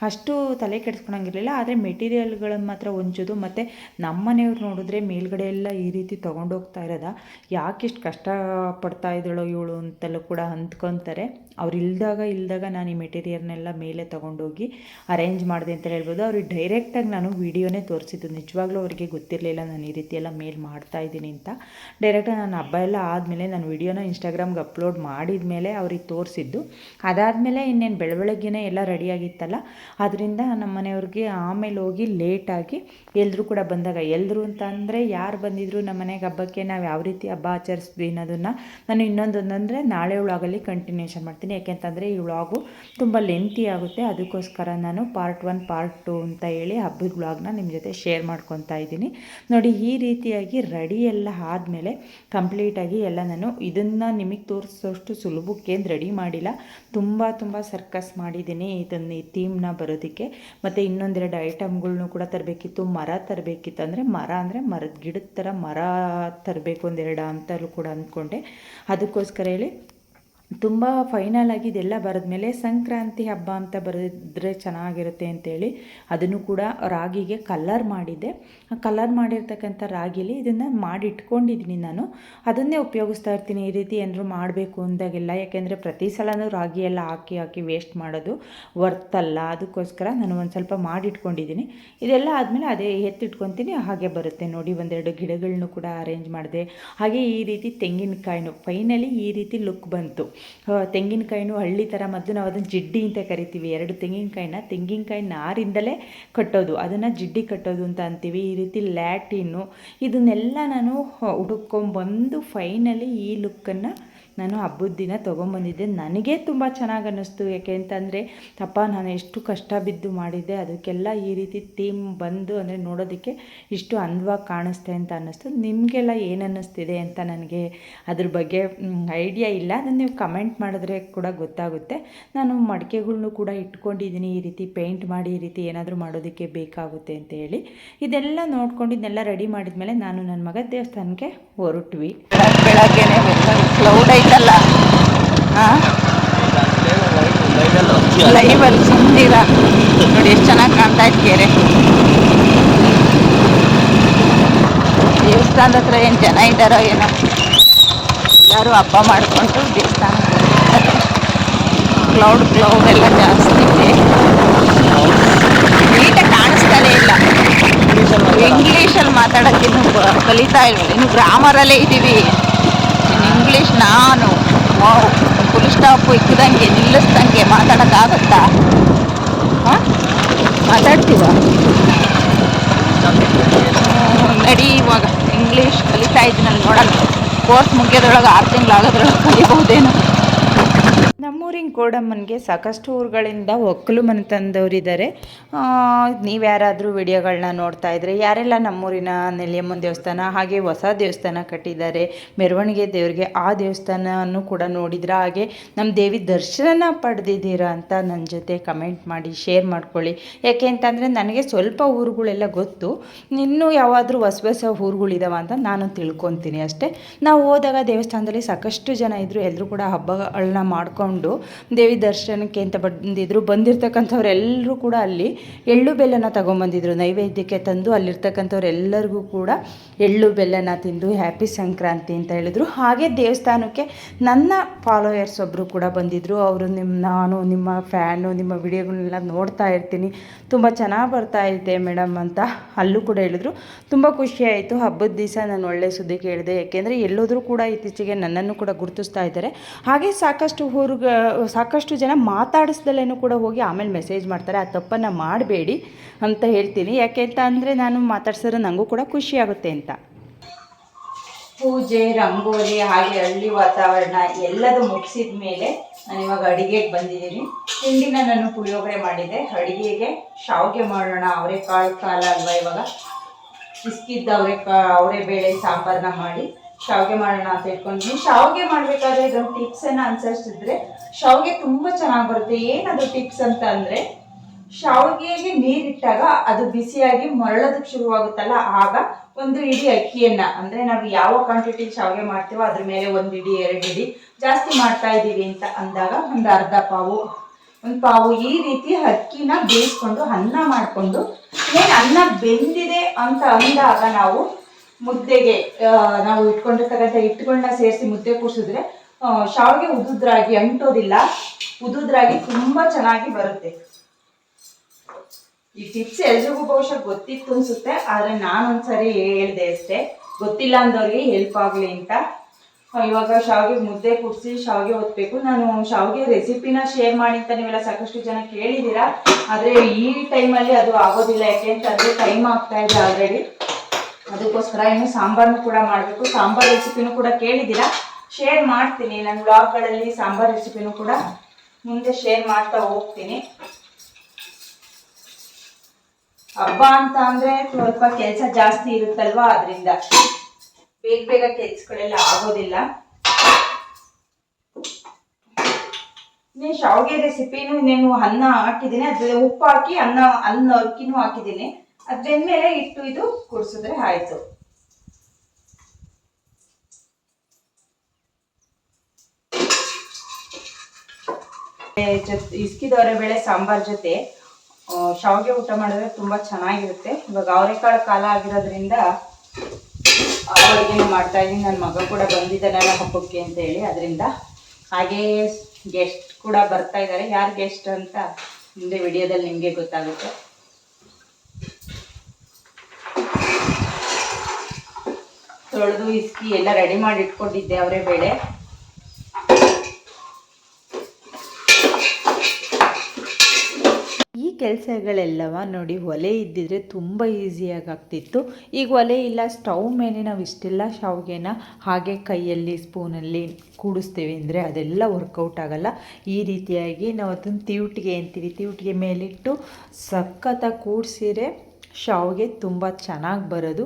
ಅಷ್ಟು ತಲೆ ಕೆಡಿಸ್ಕೊಳಂಗಿರಲಿಲ್ಲ. ಆದರೆ ಮೆಟೀರಿಯಲ್ಗಳನ್ನು ಮಾತ್ರ ಹೊಂಚೋದು ಮತ್ತು ನಮ್ಮ ಮನೆಯವ್ರು ನೋಡಿದ್ರೆ ಮೇಲ್ಗಡೆ ಎಲ್ಲ ಈ ರೀತಿ ತೊಗೊಂಡೋಗ್ತಾ ಇರೋದ? ಯಾಕಿಷ್ಟು ಕಷ್ಟ ಪಡ್ತಾ ಇದ್ದಾಳೋ ಇವಳು ಅಂತೆಲ್ಲ ಕೂಡ ಅಂದ್ಕೊತಾರೆ ಅವ್ರು ಇಲ್ದಾಗ ಇಲ್ದಾಗ ನಾನು ಈ ಮೆಟೀರಿಯಲ್ನೆಲ್ಲ ಮೇಲೆ ತೊಗೊಂಡೋಗಿ ಅರೇಂಜ್ ಮಾಡಿದೆ ಅಂತ ಹೇಳ್ಬೋದು. ಅವ್ರಿಗೆ ಡೈರೆಕ್ಟಾಗಿ ನಾನು ವೀಡಿಯೋನೇ ತೋರಿಸಿದ್ದು. ನಿಜವಾಗ್ಲೂ ಅವರಿಗೆ ಗೊತ್ತಿರಲಿಲ್ಲ ಈ ರೀತಿ ಎಲ್ಲ ಮೇಲ್ ಮಾಡ್ತಾ ಇದ್ದೀನಿ ಅಂತ. ಡೈರೆಕ್ಟಾಗಿ ನಾನು ಹಬ್ಬ ಎಲ್ಲ ಆದಮೇಲೆ ನಾನು ವಿಡಿಯೋನ ಇನ್ಸ್ಟಾಗ್ರಾಮ್ಗೆ ಅಪ್ಲೋಡ್ ಮಾಡಿದ ಮೇಲೆ ಅವ್ರಿಗೆ ತೋರಿಸಿದ್ದು. ಅದಾದಮೇಲೆ ಇನ್ನೇನು ಬೆಳಬೆಳಗ್ಗೆನೇ ಎಲ್ಲ ರೆಡಿಯಾಗಿತ್ತಲ್ಲ ಅದರಿಂದ ನಮ್ಮ ಮನೆಯವ್ರಿಗೆ ಆಮೇಲೆ ಹೋಗಿ ಲೇಟಾಗಿ ಎಲ್ಲರೂ ಕೂಡ ಬಂದಾಗ ಎಲ್ಲರೂ ಅಂತ ಅಂದರೆ ಯಾರು ಬಂದಿದ್ರು ನಮ್ಮ ಮನೆಗೆ ಹಬ್ಬಕ್ಕೆ ನಾವು ಯಾವ ರೀತಿ ಹಬ್ಬ ಆಚರಿಸ್ತೀವಿ ಅನ್ನೋದನ್ನು ನಾನು ಇನ್ನೊಂದೊಂದಂದರೆ ನಾಳೆ ವ್ಲಾಗಲ್ಲಿ ಕಂಟಿನ್ಯೂಷನ್ ಮಾಡ್ತೀನಿ. ಯಾಕೆಂತಂದರೆ ಈ ವ್ಲಾಗು ತುಂಬ ಲೆಂತಿ ಆಗುತ್ತೆ. ಅದಕ್ಕೋಸ್ಕರ ನಾನು ಪಾರ್ಟ್ ಒನ್ ಪಾರ್ಟ್ ಟು ಅಂತ ಹೇಳಿ ಹಬ್ಬದ ವ್ಲಾಗ್ನ ನಿಮ್ಮ ಜೊತೆ ಶೇರ್ ಮಾಡ್ಕೊತಾ ಇದ್ದೀನಿ. ನೋಡಿ ಈ ರೀತಿಯಾಗಿ ರೆಡಿ ಎಲ್ಲ ಆದಮೇಲೆ ಕಂಪ್ಲೀಟಾಗಿ ಎಲ್ಲ ನಾನು ಇದನ್ನು ನಿಮಗೆ ತೋರಿಸೋಷ್ಟು ಸುಲಭಕ್ಕೇನು ರೆಡಿ ಮಾಡಿಲ್ಲ. ತುಂಬ ತುಂಬ ಸರ್ಕಸ್ ಮಾಡಿದ್ದೀನಿ ಇದನ್ನು ಈ ಥೀಮ್ನ ಬರೋದಕ್ಕೆ. ಮತ್ತು ಇನ್ನೊಂದೆರಡು ಐಟಮ್ಗಳ್ನು ಕೂಡ ತರಬೇಕಿತ್ತು. ಮರ ತರಬೇಕಿತ್ತು. ಅಂದರೆ ಮರ ಅಂದರೆ ಮರದ ಗಿಡದ ಥರ ಮರ ತರಬೇಕು ಒಂದೆರಡು ಅಂತಲೂ ಕೂಡ ಅಂದ್ಕೊಂಡೆ ಅದಕ್ಕೋಸ್ಕರ ಹೇಳಿ ತುಂಬ ಫೈನಲ್ ಆಗಿ ಇದೆಲ್ಲ ಬರೆದ್ಮೇಲೆ ಸಂಕ್ರಾಂತಿ ಹಬ್ಬ ಅಂತ ಬರೆದಿದ್ರೆ ಚೆನ್ನಾಗಿರುತ್ತೆ ಅಂತೇಳಿ ಅದನ್ನು ಕೂಡ ರಾಗಿಗೆ ಕಲರ್ ಮಾಡಿದ್ದೆ. ಕಲ್ಲರ್ ಮಾಡಿರ್ತಕ್ಕಂಥ ರಾಗಿಲಿ ಇದನ್ನು ಮಾಡಿ ಇಟ್ಕೊಂಡಿದ್ದೀನಿ ನಾನು. ಅದನ್ನೇ ಉಪಯೋಗಿಸ್ತಾ ಇರ್ತೀನಿ ಈ ರೀತಿ ಏನಾದರೂ ಮಾಡಬೇಕು ಅಂದಾಗೆಲ್ಲ. ಯಾಕೆಂದರೆ ಪ್ರತಿ ಸಲನೂ ರಾಗಿ ಎಲ್ಲ ಹಾಕಿ ಹಾಕಿ ವೇಸ್ಟ್ ಮಾಡೋದು ವರ್ತಲ್ಲ ಅದಕ್ಕೋಸ್ಕರ ನಾನು ಒಂದು ಸ್ವಲ್ಪ ಮಾಡಿಟ್ಕೊಂಡಿದ್ದೀನಿ. ಇದೆಲ್ಲ ಆದಮೇಲೆ ಅದೇ ಎತ್ತಿಟ್ಕೊತೀನಿ, ಹಾಗೆ ಬರುತ್ತೆ. ನೋಡಿ, ಒಂದೆರಡು ಗಿಡಗಳನ್ನು ಕೂಡ ಅರೇಂಜ್ ಮಾಡಿದೆ. ಹಾಗೆ ಈ ರೀತಿ ತೆಂಗಿನಕಾಯಿನೂ ಫೈನಲಿ ಈ ರೀತಿ ಲುಕ್ ಬಂತು. ತೆಂಗಿನಕಾಯಿನೂ ಹಳ್ಳಿ ಥರ ಮೊದಲು ನಾವು ಅದನ್ನು ಜಿಡ್ಡಿ ಅಂತ ಕರಿತೀವಿ. ಎರಡು ತೆಂಗಿನಕಾಯಿನ ತೆಂಗಿನಕಾಯಿ ನಾರಿಂದಲೇ ಕಟ್ಟೋದು. ಅದನ್ನು ಜಿಡ್ಡಿ ಕಟ್ಟೋದು ಅಂತ ಅಂತೀವಿ. ಈ ರೀತಿ ಲ್ಯಾಟಿನ್ನು ಇದನ್ನೆಲ್ಲ ನಾನು ಹುಡುಕೊಂಬಂದು ಫೈನಲಿ ಈ ಲುಕ್ಕನ್ನು ನಾನು ಹಬ್ಬದ ದಿನ ತೊಗೊಂಬಂದಿದ್ದೆ. ನನಗೆ ತುಂಬ ಚೆನ್ನಾಗಿ ಅನ್ನಿಸ್ತು. ಯಾಕೆ ಅಂತಂದರೆ, ಅಪ್ಪ, ನಾನು ಎಷ್ಟು ಕಷ್ಟ ಬಿದ್ದು ಮಾಡಿದ್ದೆ. ಅದಕ್ಕೆಲ್ಲ ಈ ರೀತಿ ಥೀಮ್ ಬಂದು ಅಂದರೆ ನೋಡೋದಕ್ಕೆ ಇಷ್ಟು ಅಂದವಾಗಿ ಕಾಣಿಸ್ತೆ ಅಂತ ಅನ್ನಿಸ್ತು. ನಿಮಗೆಲ್ಲ ಏನು ಅನ್ನಿಸ್ತಿದೆ ಅಂತ ನನಗೆ ಅದ್ರ ಬಗ್ಗೆ ಐಡಿಯಾ ಇಲ್ಲ. ಅದನ್ನು ನೀವು ಕಮೆಂಟ್ ಮಾಡಿದ್ರೆ ಕೂಡ ಗೊತ್ತಾಗುತ್ತೆ. ನಾನು ಮಡಿಕೆಗಳ್ನು ಕೂಡ ಇಟ್ಕೊಂಡಿದ್ದೀನಿ. ಈ ರೀತಿ ಪೇಂಟ್ ಮಾಡಿ, ಈ ರೀತಿ ಏನಾದರೂ ಮಾಡೋದಕ್ಕೆ ಬೇಕಾಗುತ್ತೆ ಅಂತ ಹೇಳಿ. ಇದೆಲ್ಲ ನೋಡ್ಕೊಂಡು ಇದನ್ನೆಲ್ಲ ರೆಡಿ ಮಾಡಿದ್ಮೇಲೆ ನಾನು ನನ್ನ ಮಗ ದೇವಸ್ಥಾನಕ್ಕೆ ಹೊರಟ್ವಿ. ಬೆಳಗ್ಗೆನೆ ಕ್ಲೌಡ್ ಐತಲ್ಲ ಲೈವಲ್ಲಿ ಸುಂದಿರ ನೋಡಿ ಎಷ್ಟು ಚೆನ್ನಾಗಿ ಕಾಣ್ತಾ ಇತ್ತು ಕೆರೆ. ದೇವಸ್ಥಾನದ ಹತ್ರ ಏನು ಜನ ಇದ್ದಾರೋ ಏನೋ. ಎಲ್ಲರೂ ಹಬ್ಬ ಮಾಡಿಕೊಂಡು ದೇವಸ್ಥಾನ ಕ್ಲೌಡ್ ಕ್ಲೌಡ್ ಎಲ್ಲ ಜಾಸ್ತಿ ಇದೆ. ನೀಟಾಗಿ ಕಾಣಿಸ್ತಾನೆ ಇಲ್ಲ. ಇಂಗ್ಲೀಷಲ್ಲಿ ಮಾತಾಡೋಕ್ಕೆ ಇನ್ನು ಕಲಿತಾ ಇಲ್ವಲ್ಲ. ಇನ್ನು ಗ್ರಾಮರಲ್ಲೇ ಇದ್ದೀವಿ ಇಂಗ್ಲೀಷ್ ನಾನು. ಫುಲ್ ಸ್ಟಾಪ್ ಇಕ್ಕಿದಂಗೆ ನಿಲ್ಲಿಸ್ದಂಗೆ ಮಾತಾಡೋಕ್ಕಾಗುತ್ತಾ? ಹಾಂ? ಮಾತಾಡ್ತೀವ ನಡಿ ಇವಾಗ ಇಂಗ್ಲೀಷ್ ಕಲಿತಾ ಇದ್ದೀನಲ್ಲಿ ನೋಡಲ್ಲ. ಕೋರ್ಸ್ ಮುಗಿಯೋದ್ರೊಳಗೆ ಆರು ತಿಂಗಳಾಗೋದ್ರೊಳಗೆ ಕಲಿಬಹುದೇನೋ. ನಮ್ಮೂರಿನ ಕೋಡಮ್ಮನಿಗೆ ಸಾಕಷ್ಟು ಊರುಗಳಿಂದ ಒಕ್ಕಲು ಮನೆ ತಂದವರಿದ್ದಾರೆ. ನೀವು ಯಾರಾದರೂ ವಿಡಿಯೋಗಳನ್ನ ನೋಡ್ತಾ ಇದ್ದರೆ ಯಾರೆಲ್ಲ ನಮ್ಮೂರಿನ ನೆಲ್ಲಿಯಮ್ಮನ ದೇವಸ್ಥಾನ, ಹಾಗೆ ಹೊಸ ದೇವಸ್ಥಾನ ಕಟ್ಟಿದ್ದಾರೆ, ಮೆರವಣಿಗೆ ದೇವರಿಗೆ ಆ ದೇವಸ್ಥಾನವನ್ನು ಕೂಡ ನೋಡಿದ್ರ ಹಾಗೆ ನಮ್ಮ ದೇವಿ ದರ್ಶನ ಪಡೆದಿದ್ದೀರಾ ಅಂತ ನನ್ನ ಜೊತೆ ಕಮೆಂಟ್ ಮಾಡಿ, ಶೇರ್ ಮಾಡ್ಕೊಳ್ಳಿ. ಯಾಕೆ ಅಂತಂದರೆ ನನಗೆ ಸ್ವಲ್ಪ ಊರುಗಳೆಲ್ಲ ಗೊತ್ತು. ಇನ್ನೂ ಯಾವಾದರೂ ಹೊಸ ಹೊಸ ಊರುಗಳಿದಾವ ಅಂತ ನಾನು ತಿಳ್ಕೊತೀನಿ ಅಷ್ಟೇ. ನಾವು ಹೋದಾಗ ದೇವಸ್ಥಾನದಲ್ಲಿ ಸಾಕಷ್ಟು ಜನ ಇದ್ದರು ಎಲ್ಲರೂ ಕೂಡ ಹಬ್ಬಗಳನ್ನ ಮಾಡ್ಕೊಂಡು ಮಾಡಿಕೊಂಡು ದೇವಿ ದರ್ಶನಕ್ಕೆ ಅಂತ ಬಂದಿದ್ರು. ಬಂದಿರತಕ್ಕಂಥವ್ರೆಲ್ಲರೂ ಕೂಡ ಅಲ್ಲಿ ಎಳ್ಳು ಬೆಲ್ಲನ ತಗೊಂಬಂದಿದ್ರು. ನೈವೇದ್ಯಕ್ಕೆ ತಂದು ಅಲ್ಲಿರ್ತಕ್ಕಂಥವ್ರೆಲ್ಲರಿಗೂ ಕೂಡ ಎಳ್ಳು ಬೆಲ್ಲನ ತಿಂದು ಹ್ಯಾಪಿ ಸಂಕ್ರಾಂತಿ ಅಂತ ಹೇಳಿದ್ರು. ಹಾಗೆ ದೇವಸ್ಥಾನಕ್ಕೆ ನನ್ನ ಫಾಲೋಯರ್ಸ್ ಒಬ್ಬರು ಕೂಡ ಬಂದಿದ್ದರು ಅವರು ನಿಮ್ಮ ನಾನು, ನಿಮ್ಮ ಫ್ಯಾನು, ನಿಮ್ಮ ವಿಡಿಯೋಗಳನ್ನೆಲ್ಲ ನೋಡ್ತಾ ಇರ್ತೀನಿ. ತುಂಬ ಚೆನ್ನಾಗಿ ಬರ್ತಾ ಇದೆ ಮೇಡಮ್ ಅಂತ ಅಲ್ಲೂ ಕೂಡ ಹೇಳಿದ್ರು. ತುಂಬ ಖುಷಿ ಆಯಿತು. ಹಬ್ಬದ ದಿವಸ ನಾನು ಒಳ್ಳೆ ಸುದ್ದಿ ಕೇಳಿದೆ. ಯಾಕೆಂದರೆ ಎಲ್ಲೋದ್ರೂ ಕೂಡ ಇತ್ತೀಚೆಗೆ ನನ್ನನ್ನು ಕೂಡ ಗುರುತಿಸ್ತಾ ಇದ್ದಾರೆ. ಹಾಗೆ ಸಾಕಷ್ಟು ಊರ್ಗ ಸಾಕಷ್ಟು ಜನ ಮಾತಾಡಿಸ್ದಲ್ಲೇ ಕೂಡ ಹೋಗಿ ಆಮೇಲೆ ಮೆಸೇಜ್ ಮಾಡ್ತಾರೆ, ಆ ತಪ್ಪನ್ನು ಮಾಡಬೇಡಿ ಅಂತ ಹೇಳ್ತೀನಿ. ಯಾಕೆ ಅಂತ ಅಂದರೆ ನಾನು ಮಾತಾಡ್ಸಿದ್ರೆ ನನಗೂ ಕೂಡ ಖುಷಿ ಆಗುತ್ತೆ ಅಂತ. ಪೂಜೆ, ರಂಗೋಲಿ, ಹಾಗೆ ಹಳ್ಳಿ ವಾತಾವರಣ ಎಲ್ಲದು ಮುಗಿಸಿದ ಮೇಲೆ ನಾನು ಇವಾಗ ಅಡಿಗೆಗೆ ಬಂದಿದ್ದೀನಿ. ತಿಂಡಿನ ನಾನು ಪುಳಿಯೋಗರೆ ಮಾಡಿದ್ದೆ. ಅಡಿಗೆಗೆ ಶಾವಿಗೆ ಮಾಡೋಣ ಅವರೆಕಾಳು ಕಾಲ ಅಲ್ವಾ ಇವಾಗ? ಬಿಸ್ಕಿದ್ದ ಅವರೆಕಾ ಅವರೆ ಬೇಳೆ ಸಾಂಬಾರನ್ನ ಮಾಡಿ. ಶಾವಿಗೆ ಮಾಡೋಣ ಅಂತ ಇಟ್ಕೊಂಡಿದ್ದೀನಿ ಶಾವಿಗೆ ಮಾಡಬೇಕಾದ್ರೆ ಇದೊಂದು ಟಿಪ್ಸನ್ನು ಅನ್ಸರ್ಸಿದ್ರೆ ಶಾವಿಗೆ ತುಂಬಾ ಚೆನ್ನಾಗಿ ಬರುತ್ತೆ. ಏನದು ಟಿಪ್ಸ್ ಅಂತ ಅಂದ್ರೆ ಶಾವಿಗೆಗೆ ನೀರಿಟ್ಟಾಗ ಅದು ಬಿಸಿಯಾಗಿ ಮರಳೋದಕ್ಕೆ ಶುರುವಾಗುತ್ತಲ್ಲ, ಆಗ ಒಂದು ಇಡೀ ಅಕ್ಕಿಯನ್ನ, ಅಂದ್ರೆ ನಾವು ಯಾವ ಕ್ವಾಂಟಿಟಿ ಶಾವಿಗೆ ಮಾಡ್ತೀವೋ ಅದ್ರ ಮೇಲೆ ಒಂದು ಇಡಿ, ಎರಡು ಇಡಿ ಜಾಸ್ತಿ ಮಾಡ್ತಾ ಇದ್ದೀವಿ ಅಂತ ಅಂದಾಗ ಒಂದು ಅರ್ಧ ಪಾವು, ಒಂದು ಪಾವು ಈ ರೀತಿ ಅಕ್ಕಿನ ಬೇಯಿಸ್ಕೊಂಡು ಅನ್ನ ಮಾಡಿಕೊಂಡು ಏನು ಅನ್ನ ಬೆಂದಿದೆ ಅಂತ ಅಂದಾಗ ನಾವು ಮುದ್ದೆಗೆ ನಾವು ಇಟ್ಕೊಂಡಿರ್ತಕ್ಕಂಥ ಹಿಟ್ಟುಗಳನ್ನ ಸೇರಿಸಿ ಮುದ್ದೆ ಕೂಡಿಸಿದ್ರೆ ಶಾವಿಗೆ ಉದುದ್ರಾಗಿ ಅಂಟೋದಿಲ್ಲ, ಉದುದ್ರಾಗಿ ತುಂಬಾ ಚೆನ್ನಾಗಿ ಬರುತ್ತೆ. ಈ ಟಿಪ್ಸ್ ಎಲ್ರಿಗೂ ಬಹುಶಃ ಗೊತ್ತಿತ್ತು ಅನ್ಸುತ್ತೆ, ಆದ್ರೆ ನಾನೊಂದ್ಸರಿ ಹೇಳ್ದೆ ಅಷ್ಟೇ. ಗೊತ್ತಿಲ್ಲ ಅಂದವ್ರಿಗೆ ಹೆಲ್ಪ್ ಆಗಲಿ ಅಂತ. ಇವಾಗ ಶಾವಿಗೆ ಮುದ್ದೆ ಕುಡಿಸಿ ಶಾವಿಗೆ ಒತ್ತಬೇಕು ನಾನು ಶಾವಿಗೆ ರೆಸಿಪಿನ ಶೇರ್ ಮಾಡಿ ಅಂತ ನೀವೆಲ್ಲ ಸಾಕಷ್ಟು ಜನ ಕೇಳಿದ್ದೀರಾ, ಆದರೆ ಈ ಟೈಮಲ್ಲಿ ಅದು ಆಗೋದಿಲ್ಲ. ಯಾಕೆ ಅಂತಂದರೆ ಟೈಮ್ ಆಗ್ತಾ ಇದೆ ಆಲ್ರೆಡಿ ಅದಕ್ಕೋಸ್ಕರ ಇನ್ನು ಸಾಂಬಾರ್ನು ಕೂಡ ಮಾಡಬೇಕು. ಸಾಂಬಾರ್ ರೆಸಿಪಿನೂ ಕೂಡ ಕೇಳಿದ್ದೀರಾ? ಶೇರ್ ಮಾಡ್ತೀನಿ. ನನ್ನ ಬ್ಲಾಗ್ಗಳಲ್ಲಿ ಸಾಂಬಾರ್ ರೆಸಿಪಿನೂ ಕೂಡ ಮುಂದೆ ಶೇರ್ ಮಾಡ್ತಾ ಹೋಗ್ತೀನಿ. ಹಬ್ಬ ಅಂತ ಅಂದ್ರೆ ಸ್ವಲ್ಪ ಕೆಲಸ ಜಾಸ್ತಿ ಇರುತ್ತಲ್ವಾ? ಅದರಿಂದ ಬೇಗ ಬೇಗ ಕೆಲ್ಸಗಳೆಲ್ಲ ಆಗೋದಿಲ್ಲ. ಶಾವಿಗೆ ರೆಸಿಪಿನೂ ಇನ್ನೇನು ಅನ್ನ ಹಾಕಿದ್ದೀನಿ. ಅದ್ರ ಉಪ್ಪು ಹಾಕಿ ಅನ್ನ ಅನ್ನ ಅಕ್ಕಿನೂ ಹಾಕಿದ್ದೀನಿ. ಅದ್ರಮೇಲೆ ಇಟ್ಟು ಇದು ಕುಡಿಸಿದ್ರೆ ಆಯ್ತು. ಇಸ್ಕಿದವರೆ ಬೇಳೆ ಸಾಂಬಾರ್ ಜೊತೆ ಶಾವಿಗೆ ಊಟ ಮಾಡಿದ್ರೆ ತುಂಬಾ ಚೆನ್ನಾಗಿರುತ್ತೆ. ಇವಾಗ ಅವರೆಕಾಳು ಕಾಲ ಆಗಿರೋದ್ರಿಂದ ಅಡುಗೆನೂ ಮಾಡ್ತಾ ಇದ್ದೀನಿ ನನ್ನ ಮಗ ಕೂಡ ಬಂದಿದ್ದಾನಲ್ಲ ಹಬ್ಬಕ್ಕೆ ಅಂತ ಹೇಳಿ. ಅದರಿಂದ ಹಾಗೆಯೇ ಗೆಸ್ಟ್ ಕೂಡ ಬರ್ತಾ ಇದ್ದಾರೆ. ಯಾರು ಗೆಸ್ಟ್ ಅಂತ ಮುಂದೆ ವಿಡಿಯೋದಲ್ಲಿ ನಿಮಗೆ ಗೊತ್ತಾಗುತ್ತೆ. ತೊಳೆದು ಇಸ್ಕಿ ಎಲ್ಲ ರೆಡಿ ಮಾಡಿ ಇಟ್ಕೊಂಡಿದ್ದೆ ಅವರೇ ಬೇಳೆ. ಈ ಕೆಲಸಗಳೆಲ್ಲವ ನೋಡಿ ಒಲೆ ಇದ್ದಿದ್ರೆ ತುಂಬ ಈಸಿಯಾಗಿ ಆಗ್ತಿತ್ತು ಈಗ ಒಲೆ ಇಲ್ಲ ಸ್ಟವ್ ಮೇಲೆ ನಾವು ಇಷ್ಟೆಲ್ಲ ಶಾವ್ಗೆನ ಹಾಗೆ ಕೈಯಲ್ಲಿ, ಸ್ಪೂನಲ್ಲಿ ಕೂಡಿಸ್ತೀವಿ ಅಂದರೆ ಅದೆಲ್ಲ ವರ್ಕೌಟ್ ಆಗಲ್ಲ. ಈ ರೀತಿಯಾಗಿ ನಾವು ಅದನ್ನು ತಿವುಟಿಗೆ ಅಂತೀವಿ, ತಿವುಟಿಗೆ ಮೇಲಿಟ್ಟು ಸಖತ್ತಾಗಿ ಕೂಡಿಸಿದ್ರೆ ಶಾವಿಗೆ ತುಂಬ ಚೆನ್ನಾಗಿ ಬರೋದು.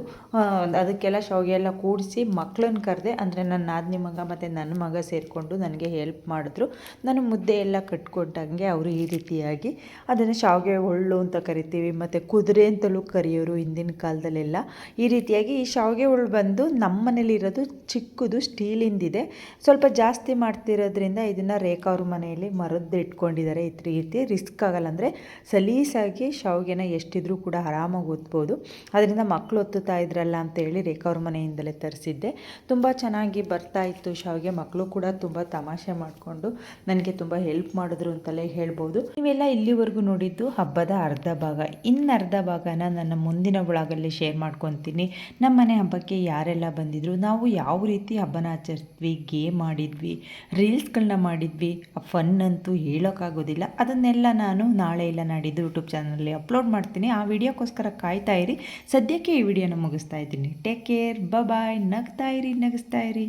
ಅದಕ್ಕೆಲ್ಲ ಶಾವಿಗೆ ಎಲ್ಲ ಕೂಡಿಸಿ ಮಕ್ಕಳನ್ನ ಕರೆದೆ ಅಂದರೆ ನನ್ನ ನಾದಿನಿ ಮಗ ಮತ್ತು ನನ್ನ ಮಗ ಸೇರಿಕೊಂಡು ನನಗೆ ಹೆಲ್ಪ್ ಮಾಡಿದ್ರು. ನಾನು ಮುದ್ದೆ ಎಲ್ಲ ಕಟ್ಕೊಟ್ಟಂಗೆ ಅವರು ಈ ರೀತಿಯಾಗಿ ಅದನ್ನು ಶಾವಿಗೆ ಒಳ್ಳು ಅಂತ ಕರಿತೀವಿ, ಮತ್ತು ಕುದುರೆ ಅಂತಲೂ ಕರೆಯೋರು ಹಿಂದಿನ ಕಾಲದಲ್ಲೆಲ್ಲ. ಈ ರೀತಿಯಾಗಿ ಈ ಶಾವಿಗೆ ಒಳ್ಳು ಬಂದು ನಮ್ಮ ಮನೇಲಿರೋದು ಚಿಕ್ಕದು ಸ್ಟೀಲಿಂದಿದೆ. ಸ್ವಲ್ಪ ಜಾಸ್ತಿ ಮಾಡ್ತಿರೋದ್ರಿಂದ ಇದನ್ನು ರೇಖಾ ಅವ್ರ ಮನೆಯಲ್ಲಿ ಮರದ್ದು ಇಟ್ಕೊಂಡಿದ್ದಾರೆ ಈ ರೀತಿ ರಿಸ್ಕ್ ಆಗಲ್ಲ ಅಂದರೆ ಸಲೀಸಾಗಿ ಶಾವಿಗೆನ ಎಷ್ಟಿದ್ರೂ ಕೂಡ ಆರಾಮಾಗಿ ಒತ್ಬೋದು ಅದರಿಂದ ಮಕ್ಕಳು ಒತ್ತುತ್ತಾ ಇದ್ರಲ್ಲ ಅಂತೇಳಿ ರೇಖಾ ಅವ್ರ ಮನೆಯಿಂದಲೇ ತರಿಸಿದ್ದೆ. ತುಂಬ ಚೆನ್ನಾಗಿ ಬರ್ತಾ ಇತ್ತು ಶಾವಿಗೆ. ಮಕ್ಕಳು ಕೂಡ ತುಂಬ ತಮಾಷೆ ಮಾಡಿಕೊಂಡು ನನಗೆ ತುಂಬ ಹೆಲ್ಪ್ ಮಾಡಿದ್ರು ಅಂತಲೇ ಹೇಳ್ಬೋದು. ನೀವೆಲ್ಲ ಇಲ್ಲಿವರೆಗೂ ನೋಡಿದ್ದು ಹಬ್ಬದ ಅರ್ಧ ಭಾಗ. ಇನ್ನು ಅರ್ಧ ಭಾಗನ ನನ್ನ ಮುಂದಿನ ಒಳಗಲ್ಲಿ ಶೇರ್ ಮಾಡ್ಕೊತೀನಿ. ನಮ್ಮ ಮನೆ ಹಬ್ಬಕ್ಕೆ ಯಾರೆಲ್ಲ ಬಂದಿದ್ರು? ನಾವು ಯಾವ ರೀತಿ ಹಬ್ಬನ ಆಚರಿಸಿದ್ವಿ, ಗೇಮ್ ಆಡಿದ್ವಿ ರೀಲ್ಸ್ಗಳನ್ನ ಮಾಡಿದ್ವಿ? ಆ ಫನ್ ಅಂತೂ ಹೇಳೋಕ್ಕಾಗೋದಿಲ್ಲ. ಅದನ್ನೆಲ್ಲ ನಾನು ನಾಳೆ ಇಲ್ಲ ನಾಡಿದ್ದು ಯೂಟ್ಯೂಬ್ ಚಾನಲಲ್ಲಿ ಅಪ್ಲೋಡ್ ಮಾಡ್ತೀನಿ. ಆ ವಿಡಿಯೋಕ್ಕೋಸ್ಕರ ಕಾಯ್ತಾ ಇರಿ. ಸದ್ಯಕ್ಕೆ ಈ ವಿಡಿಯೋನ ಮುಗಿಸ್ತಾ ಇದ್ದೀನಿ. ಟೇಕ್ ಕೇರ್ ಬಾಯ್ ನಗ್ತಾ ಇರಿ ನಗಿಸ್ತಾ ಇರಿ.